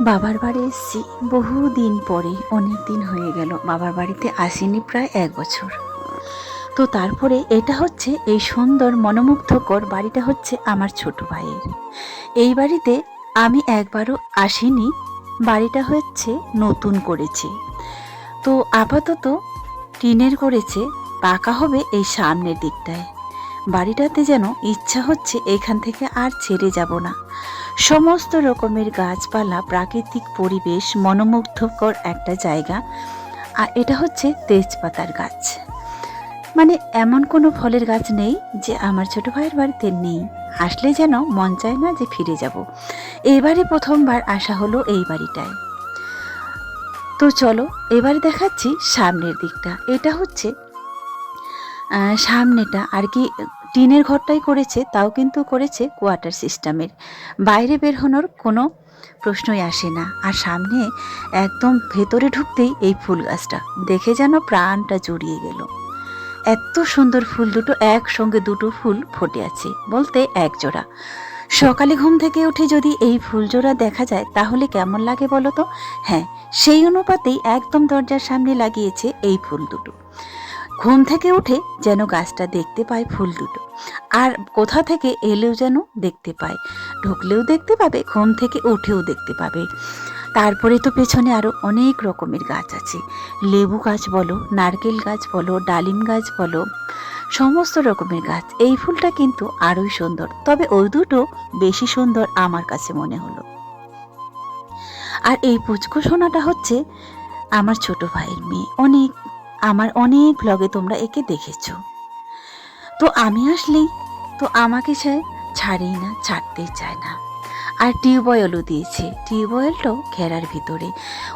বাবার বাড়ি এসেছি। বহু দিন পরে অনেক দিন হয়ে গেল। বাবার বাড়িতে আসিনি প্রায় এক বছর। তো তারপরে এটা হচ্ছে এই সুন্দর, মনোমুগ্ধকর বাড়িটা হচ্ছে আমার ছোট ভাইয়ের। এই বাড়িতে আমি একবারও আসিনি। বাড়িটা হচ্ছে নতুন করেছে। তো আপাতত টিনের করেছে, পাকা হবে এই সামনের দিকটায়। বাড়িটাতে যেন ইচ্ছা হচ্ছে এখান থেকে আর ছেড়ে যাব না। সমস্ত রকমের গাছপালা, প্রাকৃতিক পরিবেশ, মনোমুগ্ধকর একটা জায়গা। আর এটা হচ্ছে তেজপাতার গাছ। মানে এমন কোনো ফলের গাছ নেই যে আমার ছোট ভাইয়ের বাড়িতে নেই। আসলে যেন মন চায় না যে ফিরে যাব। এবারে প্রথমবার আসা হলো এই বাড়িটায়। তো চলো, এবারে দেখাচ্ছি সামনের দিকটা। এটা হচ্ছে সামনেটা। আর কি টিনের ঘরটাই করেছে, তাও কিন্তু করেছে কোয়ার্টার সিস্টেমের। বাইরে বের হনোর কোনো প্রশ্নই আসে না। আর সামনে একদম ভেতরে ঢুকতেই এই ফুল গাছটা। দেখে যেন প্রাণটা জুড়িয়ে গেল। এত সুন্দর ফুল দুটো, একসঙ্গে দুটো ফুল ফুটে আছে, বলতে এক জোড়া সকালে ঘুম থেকে উঠে যদি এই ফুল জোড়া দেখা যায়, তাহলে কেমন লাগে বলো তো? হ্যাঁ সেই অনুপাতেই একদম দরজার সামনে লাগিয়েছে এই ফুল দুটো। ঘুম থেকে উঠে যেন গাছটা দেখতে পায় ফুল দুটো। আর কোথা থেকে এলেও যেন দেখতে পায়। ঢুকলেও দেখতে পাবে, ঘুম থেকে উঠেও দেখতে পাবে। তারপরে তো পেছনে আরও অনেক রকমের গাছ আছে। লেবু গাছ বলো, নারকেল গাছ বলো, ডালিম গাছ বলো, সমস্ত রকমের গাছ। এই ফুলটা কিন্তু আরোই সুন্দর। তবে ওই দুটো বেশি সুন্দর আমার কাছে মনে হলো। আর এই পুচকু সোনাটা হচ্ছে আমার ছোট ভাইয়ের মেয়ে। অনেক আমার অনেক ব্লগে তোমরা একে দেখেছ। তো আমি আসলেই তো আমাকে সে ছাড়েই না, ছাড়তেই চায় না। আর টিউবওয়েলও দিয়েছে। টিউবওয়েলটাও ঘেরার ভিতরে।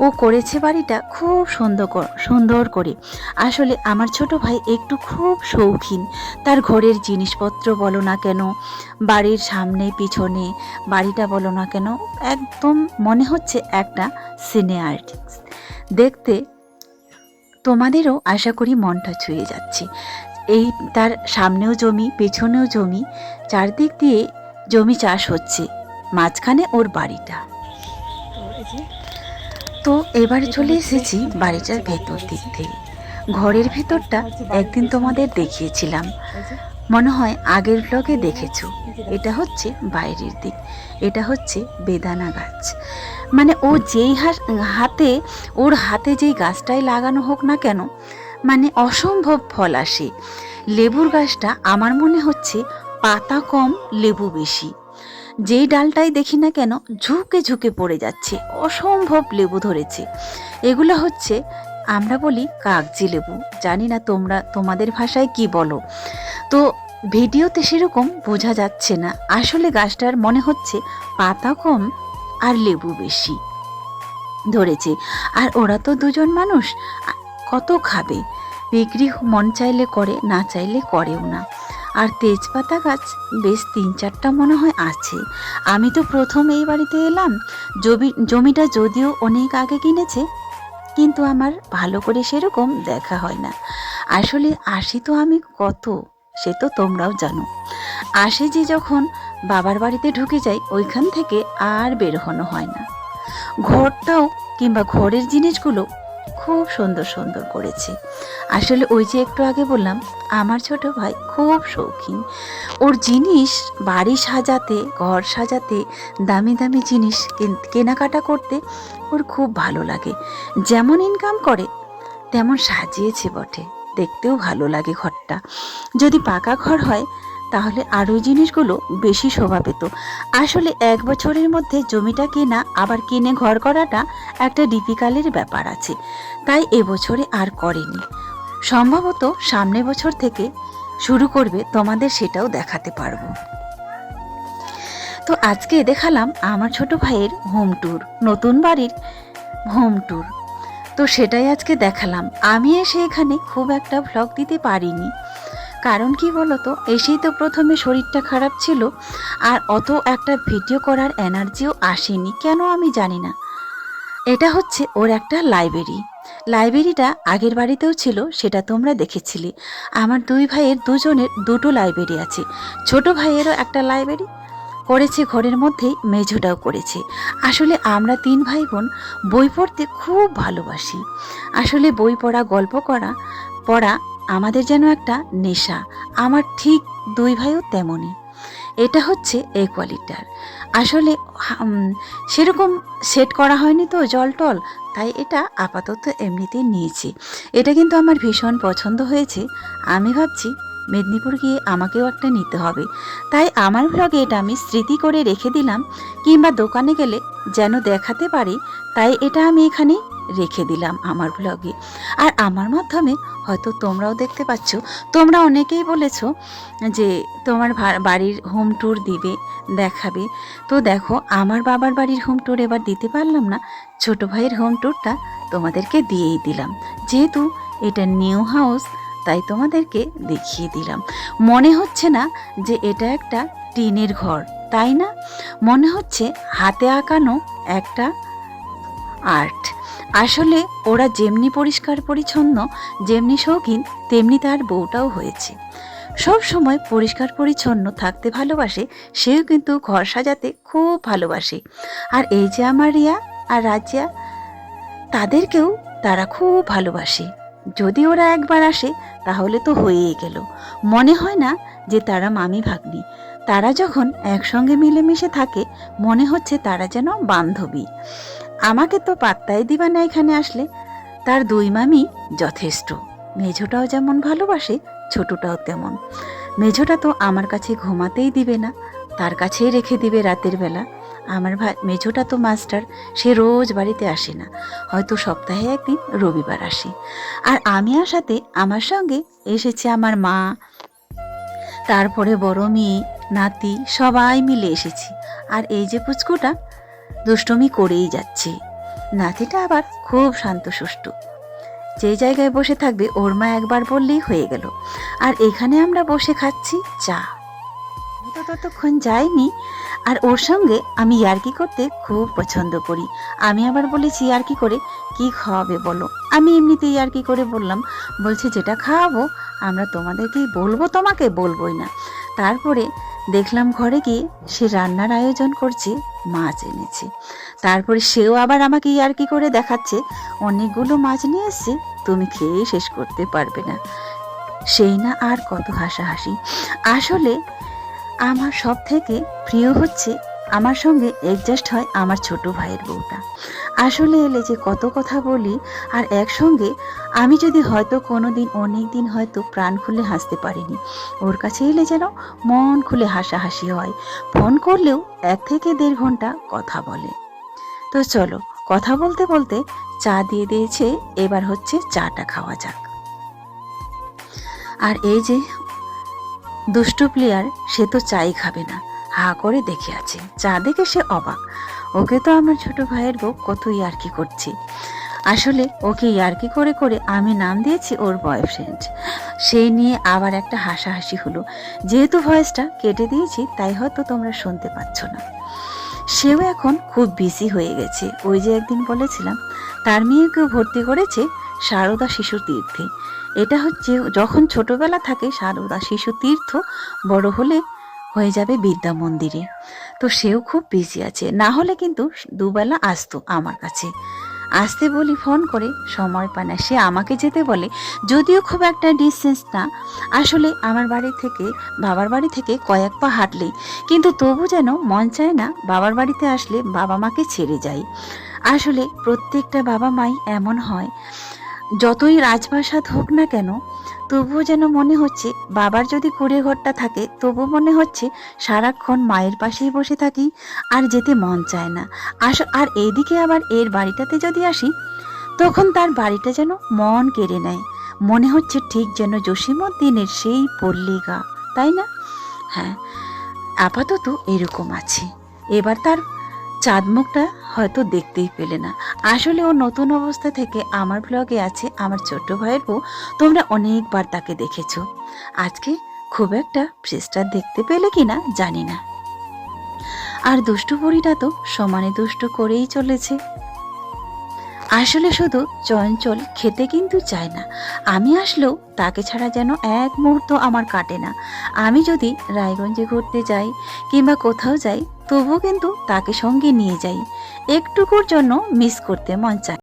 ও করেছে বাড়িটা খুব সুন্দর সুন্দর করে। আসলে আমার ছোট ভাই একটু খুব শৌখিন। তার ঘরের জিনিসপত্র বলো না কেন, বাড়ির সামনে, পিছনে, বাড়িটা বলো না কেন, একদম মনে হচ্ছে একটা সিনে আর্টিস্ট। দেখতে তোমাদেরও আশা করি মনটা ছুঁয়ে যাচ্ছে। এই তার সামনেও জমি, পেছনেও জমি, চারদিক দিয়ে জমি চাষ হচ্ছে। মাঝখানে ওর বাড়িটা। তো এবার চলে এসেছি বাড়িটার ভেতর দিক থেকে। ঘরের ভেতরটা একদিন তোমাদের দেখিয়েছিলাম। মনে হয় আগের ব্লগে দেখেছ। এটা হচ্ছে বাইরের দিক। এটা হচ্ছে বেদানা গাছ। মানে ও যেই হাতে, ওর হাতে যেই গাছটাই লাগানো হোক না কেন মানে অসম্ভব ফল আসে। লেবুর গাছটা আমার মনে হচ্ছে পাতা কম, লেবু বেশি। যেই ডালটাই দেখি না কেন, ঝুঁকে ঝুঁকে পড়ে যাচ্ছে, অসম্ভব লেবু ধরেছে। এগুলো হচ্ছে, আমরা বলি কাগজি লেবু। জানি না তোমরা, তোমাদের ভাষায় কি বলো। তো ভিডিওতে সেরকম বোঝা যাচ্ছে না। আসলে গাছটার মনে হচ্ছে পাতা কম আর লেবু বেশি ধরেছে। আর ওরা তো দুজন মানুষ কত খাবে? বিক্রি মন চাইলে করে, না চাইলে করেও না। আর তেজপাতা গাছ বেশ তিন চারটা মনে হয় আছে। আমি তো প্রথম এই বাড়িতে এলাম। জমি জমিটা যদিও অনেক আগে কিনেছে, কিন্তু আমার ভালো করে সেরকম দেখা হয় না। আসলে আসি তো আমি কত, সে তো তোমরাও জানো। আসে যে যখন বাবার বাড়িতে ঢুকে যাই, ওইখান থেকে আর বের হনো হয় না। ঘরটাও কিংবা ঘরের জিনিসগুলো খুব সুন্দর সুন্দর করেছে। আসলে ওই যে একটু আগে বললাম, আমার ছোট ভাই খুব শৌখিন। ওর জিনিস বাড়ি সাজাতে, ঘর সাজাতে, দামি দামি জিনিস কেন- কেনাকাটা করতে ওর খুব ভালো লাগে। যেমন ইনকাম করে, তেমন সাজিয়েছে বটে। দেখতেও ভালো লাগে ঘরটা। যদি পাকা ঘর হয় তাহলে আরও জিনিসগুলো বেশি শোভা পেত। আসলে এক বছরের মধ্যে জমিটা কেনা, আবার কিনে ঘর করাটা একটা ডিফিকাল্টের ব্যাপার আছে। তাই এবছরে আর করেনি। সম্ভবত সামনে বছর থেকে শুরু করবে, তোমাদের সেটাও দেখাতে পারব। তো আজকে দেখালাম আমার ছোট ভাইয়ের হোম ট্যুর নতুন বাড়ির হোম ট্যুর তো সেটাই আজকে দেখালাম। আমি এসে এখানে খুব একটা ভ্লগ দিতে পারিনি। কারণ কি বলতো? এসেই তো প্রথমে শরীরটা খারাপ ছিল, আর অত একটা ভিডিও করার এনার্জিও আসেনি। কেন আমি জানি না। এটা হচ্ছে ওর একটা লাইব্রেরি। লাইব্রেরিটা আগের বাড়িতেও ছিল, সেটা তোমরা দেখেছিলে। আমার দুই ভাইয়ের দুজনের দুটো লাইব্রেরি আছে। ছোট ভাইয়েরও একটা লাইব্রেরি করেছে, ঘরের মধ্যেই মেঝোটাও করেছে। আসলে আমরা তিন ভাই বোন বই পড়তে খুব ভালোবাসি। আসলে বই পড়া, গল্প করা, পড়া আমাদের যেন একটা নেশা। আমার ঠিক দুই ভাইও তেমনই এটা হচ্ছে কোয়ালিটার আসলে সেরকম সেট করা হয়নি তো জল টল, তাই এটা আপাতত এমনিতেই নিয়েছি। এটা কিন্তু আমার ভীষণ পছন্দ হয়েছে। আমি ভাবছি মেদিনীপুর গিয়ে আমাকেও একটা নিতে হবে। তাই আমার ভ্লগে এটা আমি স্মৃতি করে রেখে দিলাম, কিংবা দোকানে গেলে যেন দেখাতে পারি, তাই এটা আমি এখানে রেখে দিলাম আমার ব্লগে আর আমার মাধ্যমে হয়তো তোমরাও দেখতে পাচ্ছ, তোমরা অনেকেই বলেছ যে তোমার বাড়ির হোম ট্যুর দিবে, দেখাবে। তো দেখো, আমার বাবার বাড়ির হোম ট্যুর এবার দিতে পারলাম না, ছোট ভাইয়ের হোম ট্যুরটা তোমাদেরকে দিয়েই দিলাম। যেহেতু এটা নিউ হাউস তাই তোমাদেরকে দেখিয়ে দিলাম। মনে হচ্ছে না যে এটা একটা টিনের ঘর, তাই না? মনে হচ্ছে হাতে আঁকানো একটা আর্ট আসলে ওরা যেমনি পরিষ্কার পরিচ্ছন্ন, যেমনি শৌখিন, তেমনি তার বউটাও হয়েছে। সব সময় পরিষ্কার পরিচ্ছন্ন থাকতে ভালোবাসে, সেও কিন্তু ঘর সাজাতে খুব ভালোবাসে। আর এই যে আমার রিয়া আর রাজিয়া, তাদেরকেও তারা খুব ভালোবাসে। যদি ওরা একবার আসে, তাহলে তো হয়েই গেল। মনে হয় না যে তারা মামি ভাগ্নি। তারা যখন একসঙ্গে মিলেমিশে থাকে, মনে হচ্ছে তারা যেন বান্ধবী। আমাকে তো পাত্তাই দিবা না এখানে আসলে। তার দুই মামি যথেষ্ট। মেঝোটাও যেমন ভালোবাসে, ছোটটাও তেমন। মেঝোটা তো আমার কাছে ঘুমাতেই দিবে না, তার কাছেই রেখে দিবে রাতের বেলা। আমার ভাই, মেঝোটা তো মাস্টার, সে রোজ বাড়িতে আসে না। হয়তো সপ্তাহে একদিন রবিবার আসে। আর আমি আসাতে আমার সঙ্গে এসেছে আমার মা, তারপরে বড় মেয়ে, নাতি, সবাই মিলে এসেছি। আর এই যে পুচকুটা দুষ্টমি করেই যাচ্ছে। নাতিটা আবার খুব শান্ত সুষ্ঠু যে জায়গায় বসে থাকবে, ওর মা একবার বললেই হয়ে গেল। আর এখানে আমরা বসে খাচ্ছি চা। তো ততক্ষণ যাইনি, আর ওর সঙ্গে আমি ইয়ার্কি করতে খুব পছন্দ করি। আমি আবার বলেছি, ইয়ার্কি করে কি খাওয়াবে বলো? আমি এমনিতে ইয়ার্কি করে বললাম, বলছে, যেটা খাওয়াবো, আমরা তোমাদেরকেই বলব, তোমাকে বলবোই না। তারপরে দেখলাম ঘরে গিয়ে সে রান্নার আয়োজন করছে, মাছ এনেছে। তারপরে সেও আবার আমাকে আর কি করে দেখাচ্ছে? অনেকগুলো মাছ নিয়ে এসছে, তুমি খেয়েই শেষ করতে পারবে না। সেই না আর কত হাসাহাসি। আসলে আমার সব থেকে প্রিয় হচ্ছে আমার সঙ্গে অ্যাডজাস্ট হয় আমার ছোট ভাইয়ের বউটা। আসলে এলে যে কত কথা বলি, আর একসঙ্গে আমি যদি হয়তো কোনো দিন অনেক দিন হয়তো প্রাণ খুলে হাসতে পারিনি। ওর কাছে এলে যেন মন খুলে হাসাহাসি হয়। ফোন করলেও এক থেকে দেড় ঘণ্টা কথা বলে। তো চলো, কথা বলতে বলতে চা দিয়ে দিয়েছে, এবার হচ্ছে চাটা খাওয়া যাক। আর এই যে দুষ্টু প্লেয়ার সে তো চাই খাবে না। হা করে দেখে আছে চা দেখে সে অবাক। ওকে তো আমার ছোট ভাইয়ের বউ কত ইয়ার্কি করছে? আসলে ওকে ইয়ার্কি করে করে আমি নাম দিয়েছি ওর বয়ফ্রেন্ড। সেই নিয়ে আবার একটা হাসাহাসি হলো। যেহেতু ভয়েসটা কেটে দিয়েছি, তাই হয়তো তোমরা শুনতে পাচ্ছ না। সেও এখন খুব বিজি হয়ে গেছে। ওই যে একদিন বলেছিলাম, তার মেয়েকেও ভর্তি করেছে সারদা শিশু তীর্থে। এটা হচ্ছে যখন ছোটবেলা থাকে, সারদা শিশু তীর্থ বড় হলে হয়ে যাবে বিদ্যা মন্দিরে। তো সেও খুব বিজি আছে। না হলে কিন্তু দুবেলা আসতো আমার কাছে। আসতে বলি ফোন করে, সময় পায় না। সে আমাকে যেতে বলে, যদিও খুব একটা ডিস্টেন্স না। আসলে আমার বাড়ি থেকে, বাবার বাড়ি থেকে কয়েক পা হাঁটলেই। কিন্তু তবু যেন মন চায় না, বাবার বাড়িতে আসলে বাবা মাকে ছেড়ে যাই। আসলে প্রত্যেকটা বাবা মাই এমন হয়। যতই রাজপ্রাসাদ হোক না কেন, তবুও যেন মনে হচ্ছে বাবার যদি কুড়ে ঘরটা থাকে তবু মনে হচ্ছে সারাক্ষণ মায়ের পাশেই বসে থাকি আর যেতে মন চায় না। আস, আর এইদিকে আবার এর বাড়িটাতে যদি আসি, তখন তার বাড়িটা যেন মন কেড়ে নেয়। মনে হচ্ছে ঠিক যেন জসীমউদ্দিনের সেই পল্লিগা তাই না? হ্যাঁ আপাতত এরকম আছে। এবার তার চাঁদমুখটা হয়তো দেখতেই পেলে না। আসলে ও নতুন অবস্থা থেকে আমার ব্লগে আছে আমার ছোট্ট ভাইয়ের বউ। তোমরা অনেকবার তাকে দেখেছ। আজকে খুব একটা ফ্রেস্টার দেখতে পেলে কি না জানি না। আর দুষ্টু বুড়িটা তো সমানে দুষ্ট করেই চলেছে। আসলে শুধু চঞ্চল খেতে কিন্তু চায় না। আমি আসলেও তাকে ছাড়া যেন এক মুহূর্ত আমার কাটে না। আমি যদি রায়গঞ্জে ঘুরতে যাই কিংবা কোথাও যাই তবু কিন্তু তাকে সঙ্গে নিয়ে যাই। একটুকুর জন্য মিস করতে মন চায়।